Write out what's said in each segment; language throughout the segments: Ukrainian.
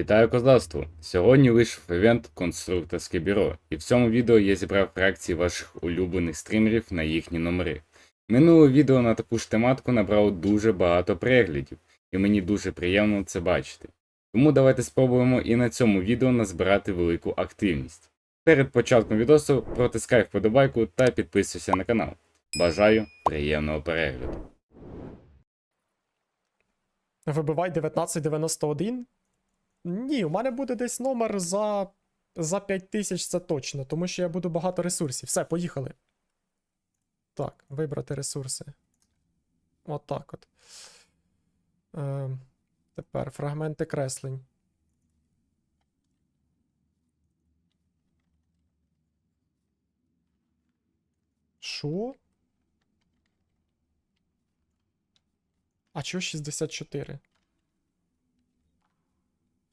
Вітаю козацтво! Сьогодні вийшов івент Конструкторське бюро, і в цьому відео я зібрав реакції ваших улюблених стрімерів на їхні номери. Минуле відео на таку ж тематику набрало дуже багато переглядів, і мені дуже приємно це бачити. Тому давайте спробуємо і на цьому відео назбирати велику активність. Перед початком відосу протискай вподобайку та підписуйся на канал. Бажаю приємного перегляду. Вибивай 1991. Ні, у мене буде десь номер за, за 5000 це точно, тому що я буду багато ресурсів. Все, поїхали. Так, вибрати ресурси. Отак от. Е, тепер фрагменти креслень. Що? А чого 64?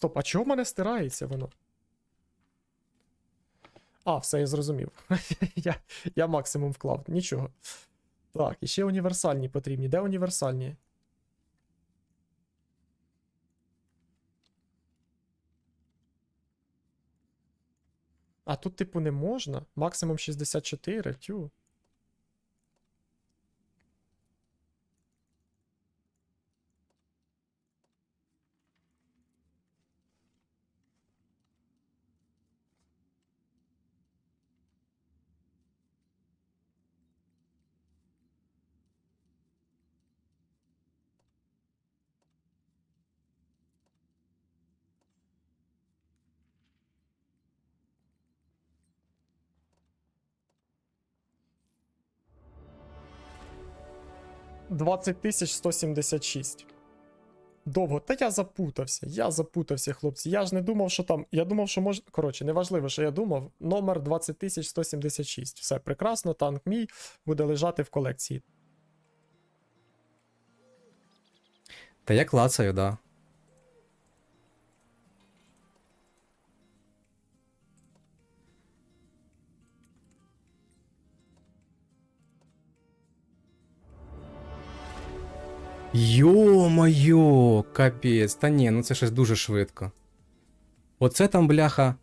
Стоп, а чого в мене стирається воно? А, все, я зрозумів. я, я максимум вклав. Нічого. Так, і ще універсальні потрібні. Де універсальні? А тут, типу, не можна. Максимум 64. Тю. Двадцять тисяч 176. Довго. Та я запутався. Я запутався, хлопці. Я ж не думав, що там. Я думав, що може. Коротше, неважливо, що я думав. Номер 20176. Все прекрасно, танк мій буде лежати в колекції. Та я клацаю, да. Йо-моє, капець, та ні, ну це щось дуже швидко. Оце там, бляха,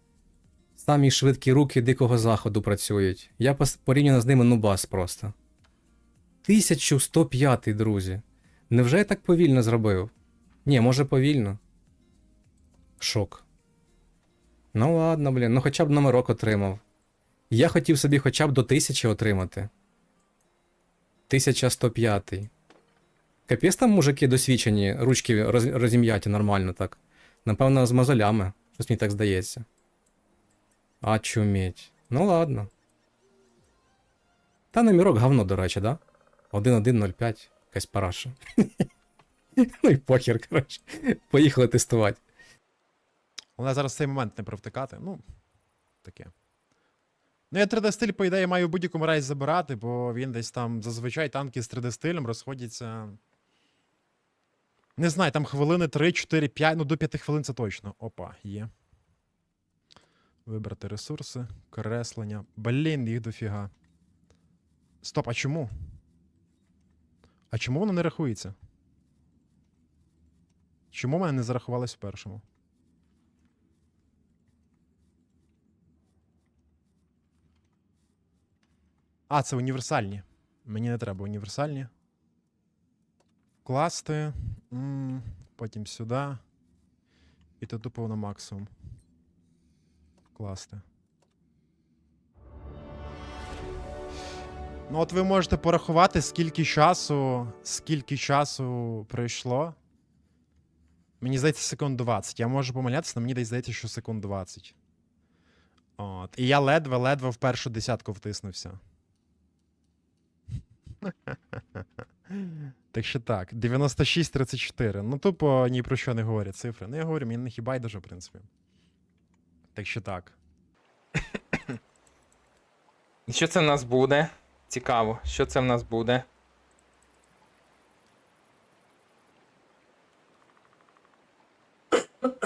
самі швидкі руки дикого заходу працюють. Я порівняно з ними нубас просто. 1105, друзі. Невже я так повільно зробив? Ні, може повільно. Шок. Ну ладно, блін, ну хоча б номерок отримав. Я хотів собі хоча б до 1000 отримати. 1105. Капець там мужики досвідчені, ручки роз, розім'яті нормально так. Напевно, з мозолями. Щось мені так здається. А чуміть. Ну ладно. Та номерок говно, до речі, да? 1105. Якась параша. ну і похер, коротше. Поїхали тестувати. Але зараз цей момент не провтикати. Ну, таке. Ну, я 3D-стиль, по ідеї, маю в будь-якому разі забирати, бо він десь там зазвичай танки з 3D-стилем розходяться. Не знаю, там хвилини 3, 4, 5, ну до 5 хвилин це точно. Опа, є. Вибрати ресурси, креслення. Блін, їх дофіга. Стоп, а чому? А чому воно не рахується? Чому мене не зарахувалось в першому? А, це універсальні. Мені не треба універсальні. Класти. Потім сюди. І то тупо на максимум. Класти. Ну, от ви можете порахувати, скільки часу. Скільки часу пройшло. Мені здається, секунд 20. Я можу помилятися, але мені десь здається, що секунд 20. От. І я ледве-ледве в першу десятку втиснувся. Так що так, 96-34. Ну, тупо ні про що не говорять цифри. Ну, я говорю, мені не хіба й дуже, в принципі. Так що так. Що це в нас буде? Цікаво, що це в нас буде?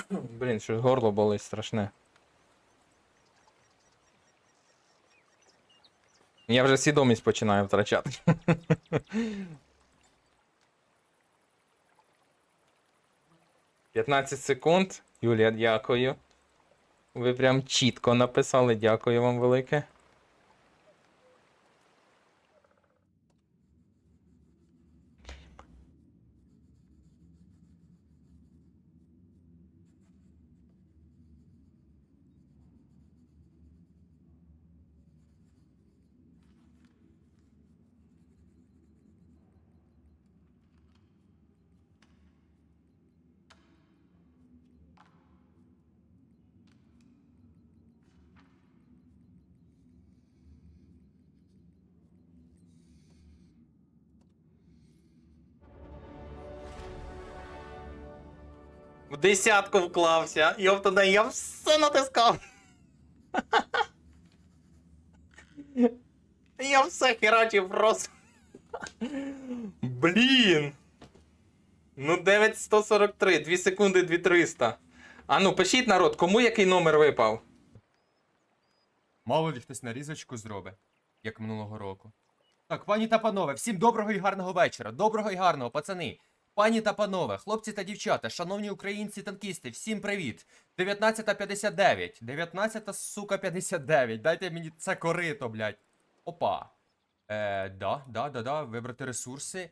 Блін, щось горло болить страшне. Я вже свідомість починаю втрачати. П'ятнадцять секунд. Юлія, дякую. Ви прям чітко написали, дякую вам велике. В десятку вклався. Йоптане, я все натискав. Я все херачив просто. Блін. Ну, 9143, 2 секунди 2300. А ну, пишіть народ, кому який номер випав? Мало ли хтось нарізочку зробить, як минулого року. Так, пані та панове, всім доброго і гарного вечора. Доброго і гарного, пацани. Пані та панове, хлопці та дівчата, шановні українці танкісти, всім привіт. 19.59. 19, сука, 59. Дайте мені це корито, блядь. Опа. Е, да, да, да, да, вибрати ресурси.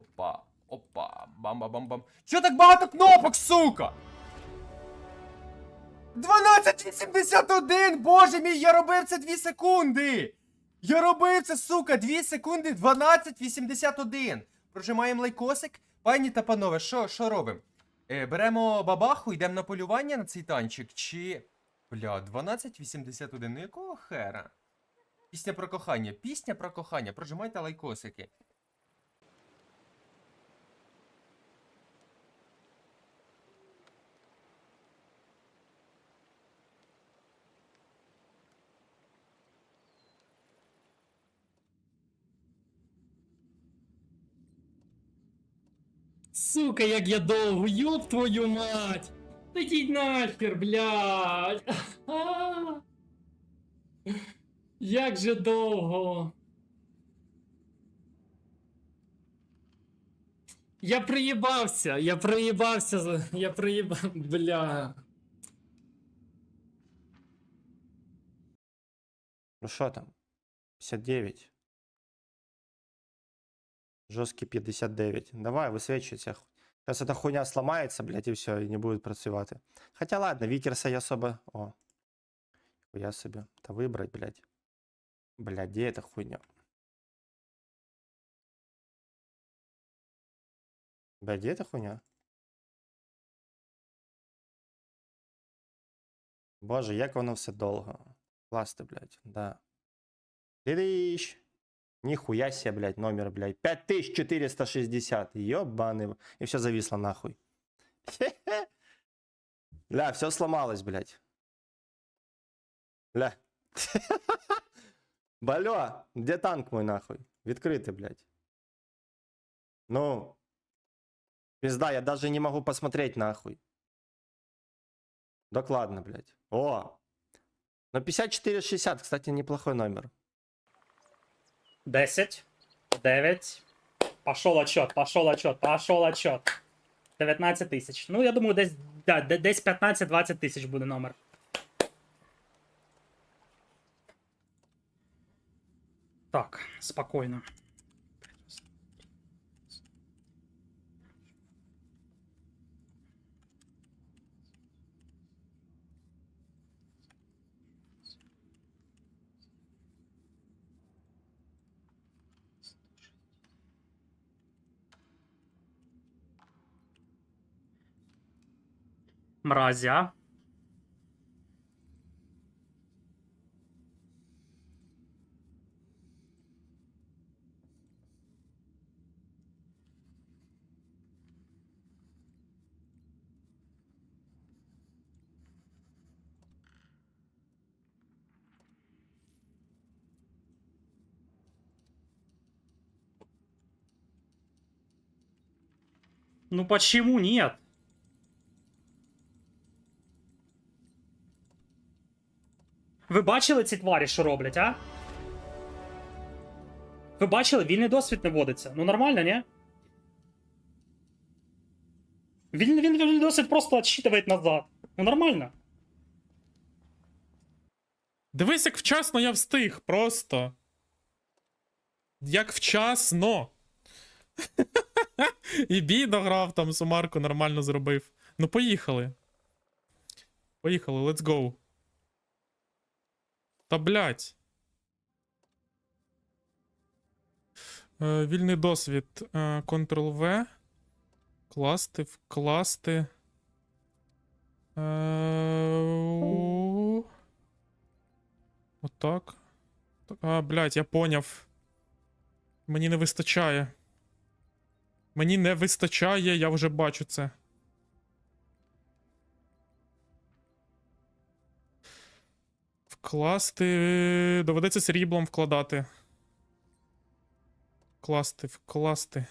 Опа, опа, бам-бам-бам-бам. Чо так багато кнопок, сука? 12.81! Боже мій, я робив це 2 секунди! Я робив це, сука, 2 секунди 12.81. Прожимаємо лайкосик. Пані та панове, що, що робимо? Е, беремо бабаху, йдемо на полювання на цей танчик, чи. Бля, 12.81, ну якого хера? Пісня про кохання, пісня про кохання, прожимайте лайкосики. Сука, як я довго, ёб твою мать! Та йдіть нахер, блядь! Як же довго? Я приїбався, я приїбався, я приїбав, бля. Ну что там? 59. Жесткий 59. Давай, высвечивайся. Сейчас эта хуйня сломается, блядь, и все, и не будет працювати. Хотя ладно, Викерса я особо... О. Я себе. Это выбрать, блядь. Блядь, где эта хуйня? Блядь, где эта хуйня? Боже, як воно все довго. Класти, блядь, да. Лидыщ. Нихуя себе, блядь, номер, блядь. 5460. Ёбаный. И все зависло нахуй. Ля, все сломалось, блядь. Ля. Балё, где танк мой, нахуй? Відкритий, блядь. Ну. Пизда, я даже не могу посмотреть, нахуй. Докладно, блядь. О, ну, 5460, кстати, неплохой номер. 10, 9. Пошел отчет, пошел отчет, пошел отчет. 19 тисяч. Ну, я думаю, десь, да, десь 15-20 тисяч буде номер. Так, спокійно. Мразя. Ну почему нет? Ви бачили ці тварі, що роблять, а? Ви бачили, вільний досвід не вводиться. Ну нормально, ні? Вільний, вільний досвід просто відсчитывает назад. Ну нормально. Дивись, як вчасно я встиг, просто. Як вчасно. І бій дограв, там сумарку нормально зробив. Ну, поїхали. Поїхали, let's go. Та блять. Е, вільний досвід. Е, Ctrl-V. Класти, вкласти. Е, Отак. Так, А, блядь, я поняв. Мені не вистачає. Мені не вистачає, я вже бачу це. Вкласти. Доведеться сріблом вкладати. Вкласти, вкласти.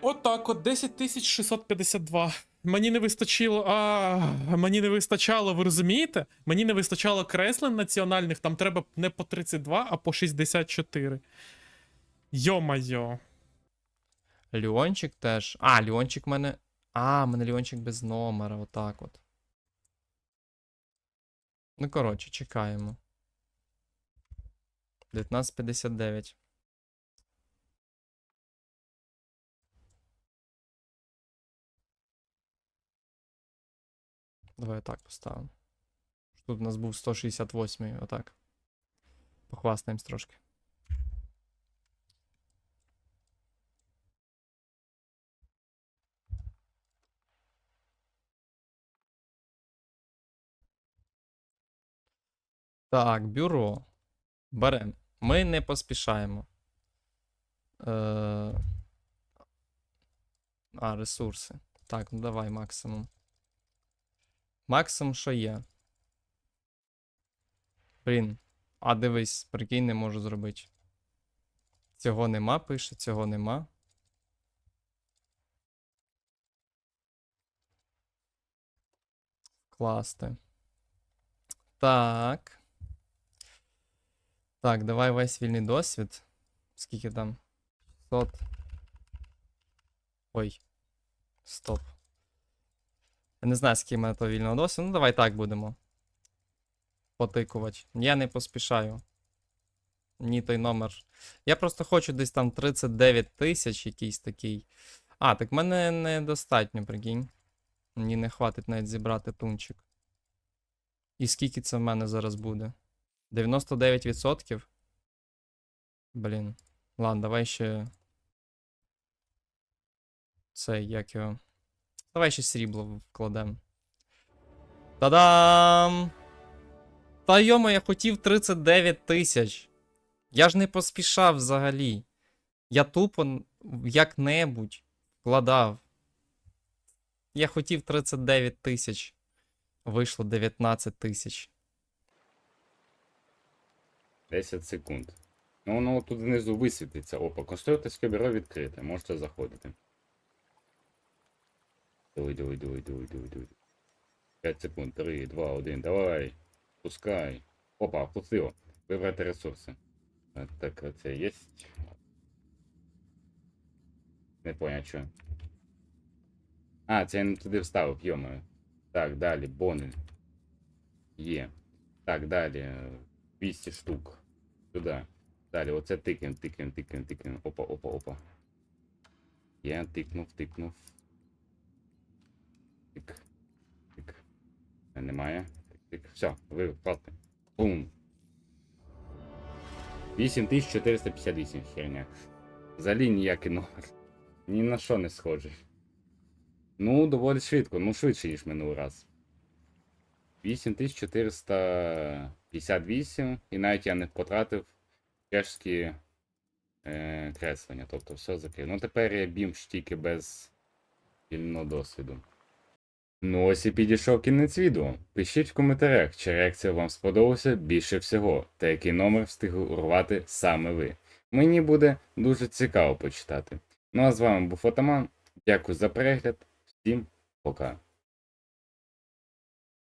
Отак от 10652. Мені не вистачило. А, мені не вистачало, ви розумієте? Мені не вистачало креслень національних, там треба не по 32, а по 64. Йо-майо. Леончик теж. А, Леончик в мене. А, Леончик без номера, отак от. Ну, коротше, чекаємо. 1959. Давай отак поставимо. Тут у нас був 168, отак. Похвастаємось трошки. Так, бюро. Берем. Ми не поспішаємо. Е... А, ресурси. Так, ну давай максимум. Максимум, що є. Блін. А дивись, прикинь, не можу зробити. Цього нема, пише, цього нема. Класти. Так. Так, давай весь вільний досвід. Скільки там? 600. Ой. Стоп. Я не знаю, скільки мене того вільного досвіду. Ну, давай так будемо. Потикувати. Я не поспішаю. Ні той номер. Я просто хочу десь там 39 тисяч якийсь такий. А, так мене недостатньо, прикинь. Мені не хватить навіть зібрати тунчик. І скільки це в мене зараз буде? 99%? Блін. Ладно, давай ще. Це як його. Давай ще срібло вкладемо. Та-дам! Та йомо, я хотів 39 тисяч. Я ж не поспішав взагалі. Я тупо як-небудь вкладав. Я хотів 39 тисяч. Вийшло 19 тисяч. 10 секунд. Ну, воно тут знизу висвітиться. Опа, конструкторське бюро відкрите. Можете заходити. Диви, диви, диви, диви, диви, диви. 5 секунд. 3, 2, 1. Давай. Пускай. Опа, пустило. Вибрати ресурси. Так, це є. Не поняв, що. А, це я не туди вставив, йомаю. Так, далі, бони. Є. Так, далі. е, 200 штук. Сюди. Далі, оце тикаємо, тикаємо, тикаємо, тикаємо. Опа, опа, опа. Я тикнув, тикнув. Тик. Тик. Е, Немає. Тик, тик. Все, ви впадте. Бум. 8458 херня. Взагалі ніякий номер. Ні на що не схожий. Ну, доволі швидко, ну швидше, ніж минулий раз. 8458, і навіть я не потратив чешські е, креслення, тобто все закрив. Ну тепер я бімш тільки без вільного досвіду. Ну ось і підійшов кінець відео. Пишіть в коментарях, чи реакція вам сподобалася більше всього, та який номер встиг урвати саме ви. Мені буде дуже цікаво почитати. Ну а з вами був Отаман. Дякую за перегляд. Всім пока.